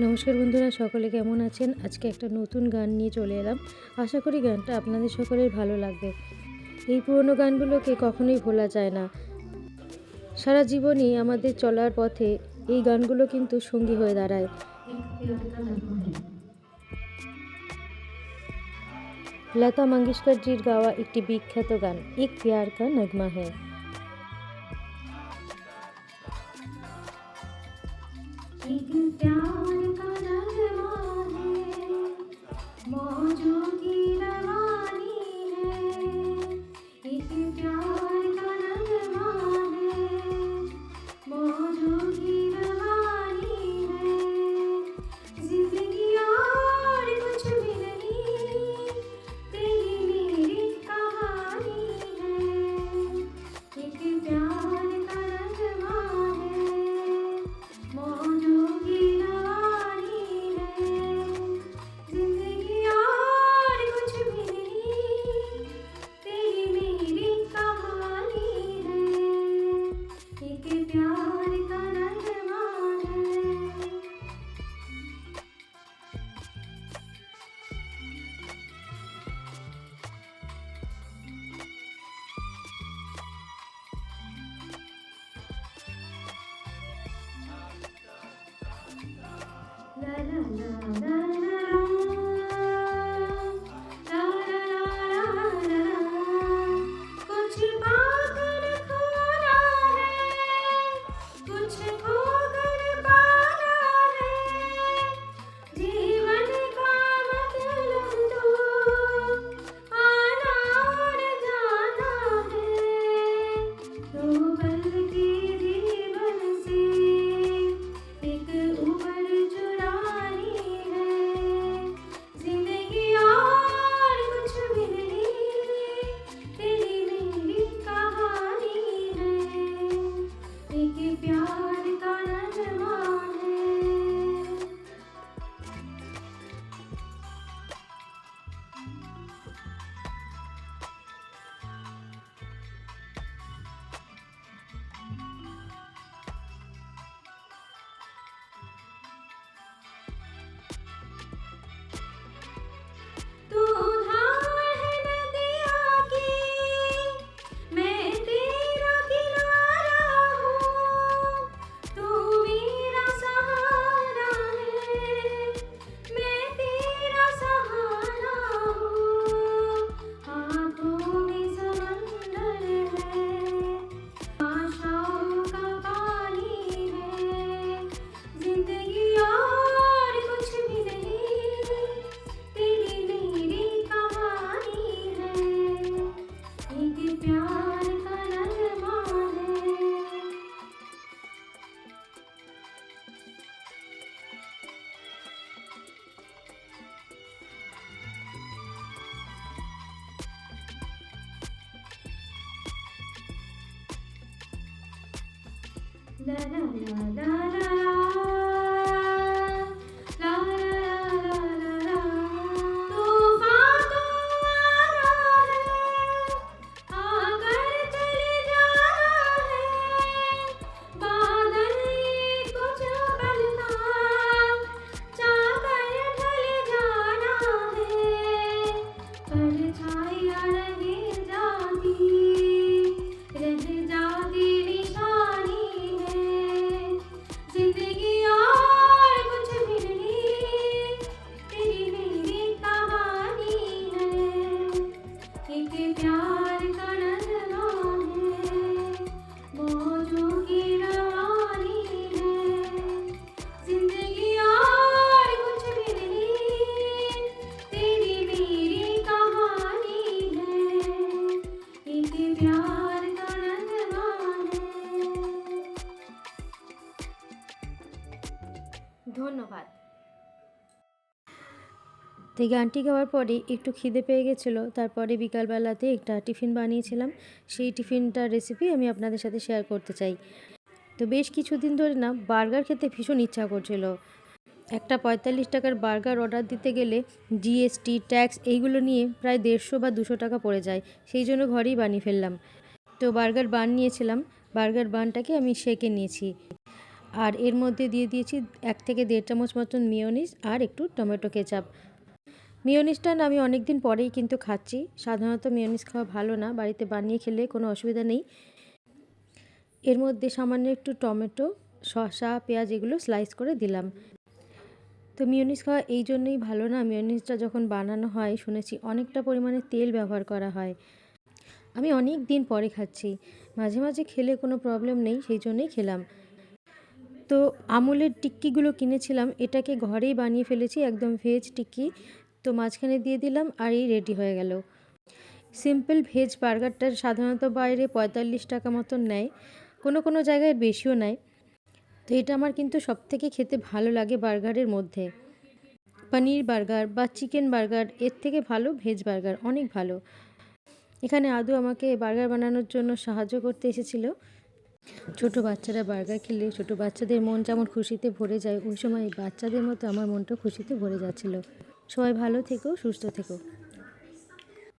নমস্কার বন্ধুরা, সকলে কেমন আছেন? আজকে একটা নতুন গান নিয়ে চলে এলাম। আশা করি গানটা আপনাদের সকলের ভালো লাগবে। এই পুরনো গানগুলোকে কখনোই ভোলা যায় না। সারা জীবনই আমাদের চলার পথে এই গানগুলো কিন্তু সঙ্গী হয়ে দাঁড়ায়। লতা মঙ্গেশকরজির গাওয়া একটি বিখ্যাত গান, এক পেয়ার কা নগমা হ্যাঁ Thank you. do. 嗯 la la la la la. ধন্যবাদ। তো গানটি গাওয়ার পরে একটু খিদে পেয়ে গেছিল, তারপরে বিকালবেলাতে একটা টিফিন বানিয়েছিলাম। সেই টিফিনটার রেসিপি আমি আপনাদের সাথে শেয়ার করতে চাই। তো বেশ কিছুদিন ধরে না বার্গার খেতে ভীষণ ইচ্ছা করছিল। একটা পঁয়তাল্লিশ টাকার বার্গার অর্ডার দিতে গেলে জিএসটি, ট্যাক্স এইগুলো নিয়ে প্রায় দেড়শো বা দুশো টাকা পড়ে যায়। সেই জন্য ঘরেই বানিয়ে ফেললাম। তো বার্গার বান নিয়েছিলাম। বার্গার বানটাকে আমি সেঁকে নিয়েছি। আর এর মধ্যে দিয়ে দিয়েছি এক থেকে দেড় চামচ মতন মিওনিস আর একটু টমেটো কেচাপ। মিওনিসটা আমি অনেক দিন পরেই কিন্তু খাচ্ছি। সাধারণত মিওনিস খাওয়া ভালো না। বাড়িতে বানিয়ে খেলে কোনো অসুবিধা নেই। এর মধ্যে সামান্য একটু টমেটো, শসা, পেঁয়াজ এগুলো স্লাইস করে দিলাম। তো মিওনিস খাওয়া এই জন্যই ভালো না। মিওনিসটা যখন বানানো হয়, শুনেছি অনেকটা পরিমাণে তেল ব্যবহার করা হয়। আমি অনেক দিন পরে খাচ্ছি। মাঝে মাঝে খেলে কোনো প্রবলেম নেই, সেই জন্যই খেলাম। তো আমুলের টিক্কিগুলো কিনেছিলাম, এটাকে ঘরেই বানিয়ে ফেলেছি, একদম ভেজ টিক্কি। তো মাঝখানে দিয়ে দিলাম আর এই রেডি হয়ে গেল। সিম্পল ভেজ বার্গারটা সাধারণত বাইরে পঁয়তাল্লিশ টাকা মতন নেয়, কোনো কোনো জায়গায় বেশিও নেয়। তো এটা আমার কিন্তু সব থেকে খেতে ভালো লাগে বার্গারের মধ্যে। পনির বার্গার বা চিকেন বার্গার, এর থেকে ভালো ভেজ বার্গার, অনেক ভালো। এখানে আদু আমাকে বার্গার বানানোর জন্য সাহায্য করতে এসেছিল। ছোট বাচ্চারা বার্গার খেলে ছোট বাচ্চাদের মন যেমন খুশিতে ভরে যায়, ওই সময় বাচ্চাদের মতো আমার মনটা খুশিতে ভরে যাচ্ছিল। সবাই ভালো থেকো, সুস্থ থেকো।